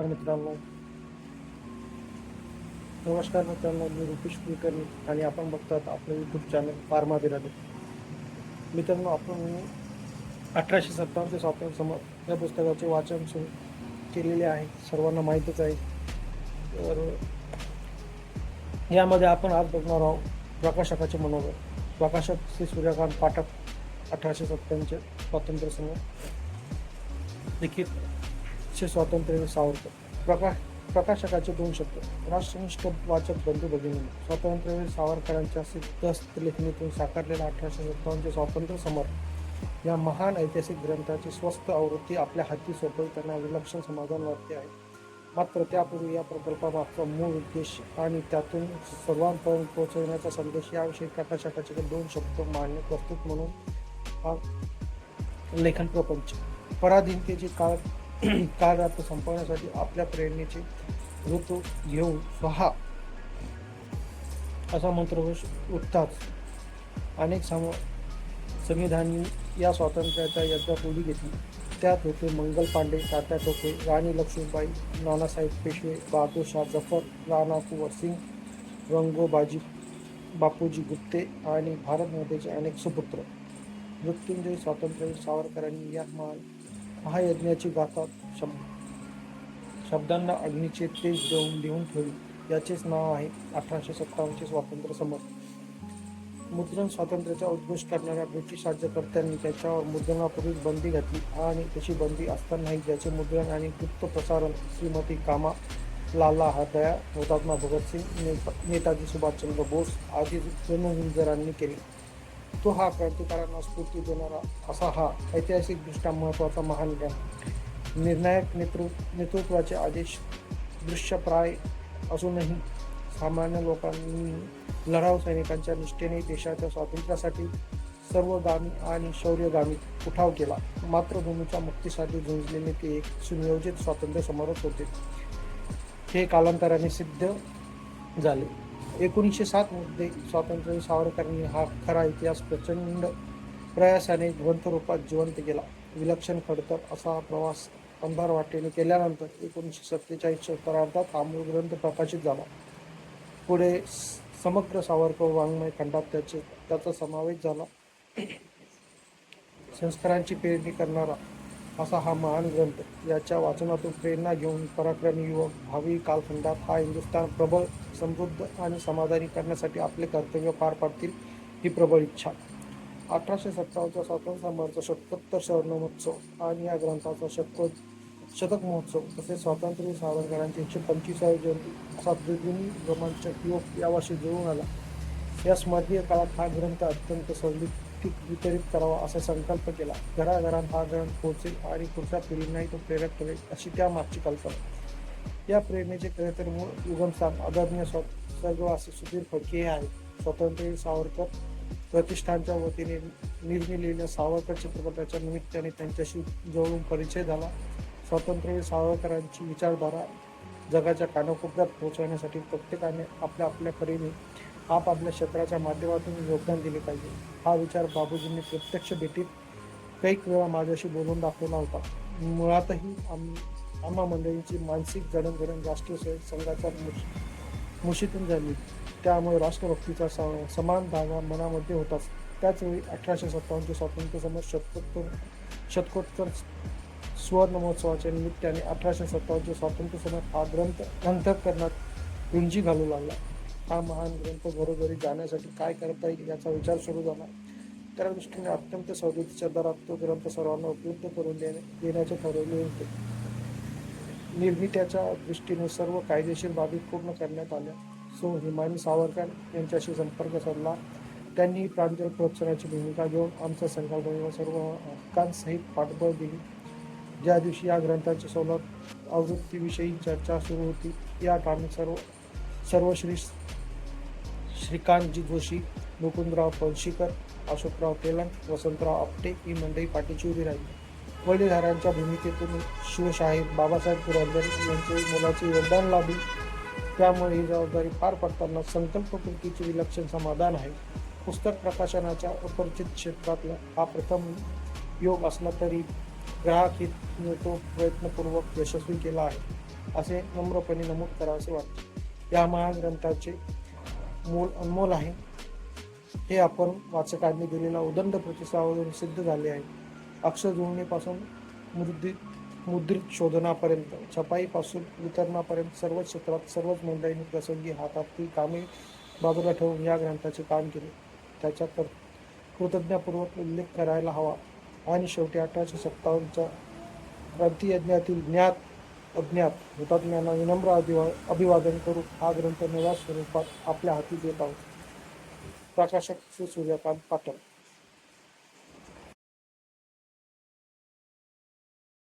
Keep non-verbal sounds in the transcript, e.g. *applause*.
नमस्कार मित्रांनो. नमस्कार मित्रांनो मी रुपेश कुलकर्णी आणि आपण बघतात आपलं यूट्यूब चॅनल फार्मा बिरादे मित्रांनो आपण अठराशे सत्तावन्न ते स्वातंत्र्य समर या पुस्तकाचे वाचन सुरू केलेले आहे. सर्वांना माहीतच आहे. तर यामध्ये आपण आज बघणार आहोत प्रकाशकाचे मनोगत. प्रकाशक श्री सूर्यकांत पाठक अठराशे सत्त्याऐंशी स्वातंत्र्य समर लिखित श्री स्वातंत्र्य सावरकर प्रकाश प्रकाशकाचे दोन शब्द. राष्ट्रनिष्ठ वाचक बंधू भगिनी. स्वातंत्र्यवीर सावरकरांच्या सिद्धस्त लेखणीतून साकारलेला अठराशे सत्तावन्नचे स्वातंत्र्य समर या महान ऐतिहासिक ग्रंथाची स्वस्त आवृत्ती आपल्या हाती त्यांना विलक्षण समाधान वाटते आहे. मात्र त्यापूर्वी या प्रकल्पामागचा मूळ उद्देश आणि त्यातून सर्वांपर्यंत पोहोचवण्याचा संदेश याविषयी प्रकाशकाचे दोन शब्द मांडणे प्रस्तुत म्हणून हा लेखन प्रपंच. पराधीनतेची काळ *clears throat* काळरात्र संपवण्यासाठी आपल्या प्रेरणेचे ऋतू घेऊन पहा. असा मंत्रघोष उठताच अनेक सम संविधानी या स्वातंत्र्याच्या यज्ञात उडी घेतली. त्यात होते मंगल पांडे तात्या टोपे राणी लक्ष्मीबाई नानासाहेब पेशवे बहादूर शाह जफर राणा कुवर सिंग रंगोबाजी बापूजी गुप्ते आणि भारतमातेचे अनेक सुपुत्र. मृत्युंजय स्वातंत्र्यवीर सावरकरांनी या महा महायज्ञाची गाथा शब्द शब्दांना अग्नीचे तेज देऊन लिहून ठेवली याचेच नाव आहे अठराशे सत्तावन्नचे स्वातंत्र्य समर. मुद्रण स्वातंत्र्याचा उद्घोष करणाऱ्या ब्रिटिश राज्यकर्त्यांनी त्याच्यावर मुद्रणापूर्वी बंदी घातली आणि तशी बंदी असतानाही ज्याचे मुद्रण आणि गुप्त प्रसारण श्रीमती कामा लाला हृदया हुतात्मा भगतसिंग ने- नेताजी सुभाषचंद्र बोस आदी जनहिंजरांनी केले. तो हा क्रांतिकारांना स्फूर्ती देणारा असा हा ऐतिहासिकदृष्ट्या महत्त्वाचा महान ग्रंथ. निर्णायक नेतृ नेतृत्वाचे आदेश दृश्यप्राय असूनही सामान्य लोकांनी लढाऊ सैनिकांच्या निष्ठेने देशाच्या स्वातंत्र्यासाठी सर्वगामी आणि शौर्यगामी उठाव केला. मातृभूमीच्या मुक्तीसाठी झुंजलेले ते एक सुनियोजित स्वातंत्र्य समरच होते. हे कालांतराने सिद्ध झाले. एकोणीसशे सातमध्ये स्वातंत्र्य सावरकरांनी हा खरा इतिहास प्रचंड प्रयासाने ग्रंथरूपात जिवंत केला. विलक्षण खडतर असा प्रवास अंधार वाटेने केल्यानंतर एकोणीसशे सत्तेचाळीसच्या उत्तरार्धात हा मूळ ग्रंथ प्रकाशित झाला. पुढे स- समग्र सावरकर वाङ्मय खंडात त्याचे त्याचा समावेश झाला. संस्कारांची पेरणी करणारा असा हा महान ग्रंथ याच्या वाचनातून प्रेरणा घेऊन पराक्रमी युवक भावी कालखंडात हा हिंदुस्थान प्रबळ समृद्ध आणि समाधानी करण्यासाठी आपले कर्तव्य पार पाडतील ही प्रबळ इच्छा. अठराशे सत्तावन्नचा स्वातंत्र्य समराचा शतकोत्तर स्वर्ण महोत्सव आणि या ग्रंथाचा शतको शतक महोत्सव तसेच स्वातंत्र्य सावरकरांची एकशे पंचवीसावी जयंती असा द्विगुणी रोमांचक योग यावर्षी जुळून आला. या स्मरणीय काळात हा ग्रंथ अत्यंत सौलिक वितरित करावा असा संकल्प केला. घराघरात हा ग्रंथ पोहोचेल आणि पुढच्या पिढींनाही तो प्रेरक करेल अशी त्या मागची कल्पना. या प्रेरणेचे खरे तर मूळ युगमस्थान आदरणीय स्व स्वर्गवासी सुधीर फडके हे आहे स्वातंत्र्य सावरकर प्रतिष्ठानच्या वतीने निर्मिलेल्या सावरकर चित्रपटाच्या निमित्ताने त्यांच्याशी जवळून परिचय झाला. स्वातंत्र्य सावरकरांची विचारधारा जगाच्या कानाकोपऱ्यात पोहोचवण्यासाठी प्रत्येकाने आपल्या आपल्या परीने आपापल्या क्षेत्राच्या माध्यमातून योगदान दिले पाहिजे. हा विचार बाबूजींनी प्रत्यक्ष भेटीत कैक वेळा माझ्याशी बोलून दाखवला होता. मुळातही आम्ही आम्हा मंडळींची मानसिक जडणघडण राष्ट्रीय संघाच्या मुश- मुशीतून झाली. त्यामुळे राष्ट्रभक्तीचा समान धागा मनामध्ये होताच. त्याचवेळी अठराशे सत्तावन्नच्या स्वातंत्र्यसमोर शतकोत्तर शतकोत्तर सुवर्ण महोत्सवाच्या निमित्ताने अठराशे सत्तावन्नच्या स्वातंत्र्यसमोर हा ग्रंथ अंतकरणात रुंजी घालू लागला. हा महान ग्रंथ घरोघरी जाण्यासाठी काय करता येईल याचा विचार सुरू झाला. त्या दृष्टीने अत्यंत सवलतीच्या दरात तो ग्रंथ सर्वांना उपलब्ध करून देणे देण्याचे ठरवले होते. निर्मित्याच्या दृष्टीने सर्व कायदेशीर बाबी पूर्ण करण्यात आल्या. सो हिमानी सावरकर यांच्याशी संपर्क साधला. त्यांनी प्रांजळ प्रोत्साहनाची भूमिका घेऊन आमच्या संकल्पनेला सर्व हक्कांसहित पाठबळ दिली. ज्या दिवशी या ग्रंथाची सवलत आवृत्तीविषयी चर्चा सुरू होती या कामी सर्व सर्व श्री श्रीकांतजी जोशी मुकुंदराव पळशीकर अशोकराव तेलंग वसंतराव आपटे ही मंडळी पाठीची उभी राहिली. वडीलधाऱ्यांच्या भूमिकेतून शिवशाहीर बाबासाहेब पुरंदर यांचे मुलाचे योगदान लाभले. त्यामुळे ही जबाबदारी पार पडताना संकल्पपूर्तीचे विलक्षण समाधान आहे. पुस्तक प्रकाशनाच्या अपरिचित क्षेत्रातला हा प्रथम योग असला तरी ग्राहक हित तो प्रयत्नपूर्वक यशस्वी केला आहे असे नम्रपणे नमूद करावेसे वाटते. या महाग्रंथाचे मूल अनमोल आहे. हे आपण वाचकांनी दिलेला उदंड प्रतिसादावरून सिद्ध झाले आहे. अक्षर जुळणीपासून मुद्रित मुद्रित शोधनापर्यंत छपाईपासून वितरणापर्यंत सर्वच क्षेत्रात सर्वच मंडळींनी प्रसंगी हातातली कामे बाजूला ठेवून या ग्रंथाचे काम केले. त्याच्या तर कृतज्ञपूर्वक उल्लेख करायला हवा. आणि शेवटी अठराशे सत्तावन्नच्या क्रांतियज्ञातील ज्ञात अज्ञात हुतात्म्यांना विनम्र अभिवा अभिवादन करून हा ग्रंथ नव्या स्वरूपात आपल्या हाती देत आहोत. प्रकाशक श्री सूर्यकांत पाटण.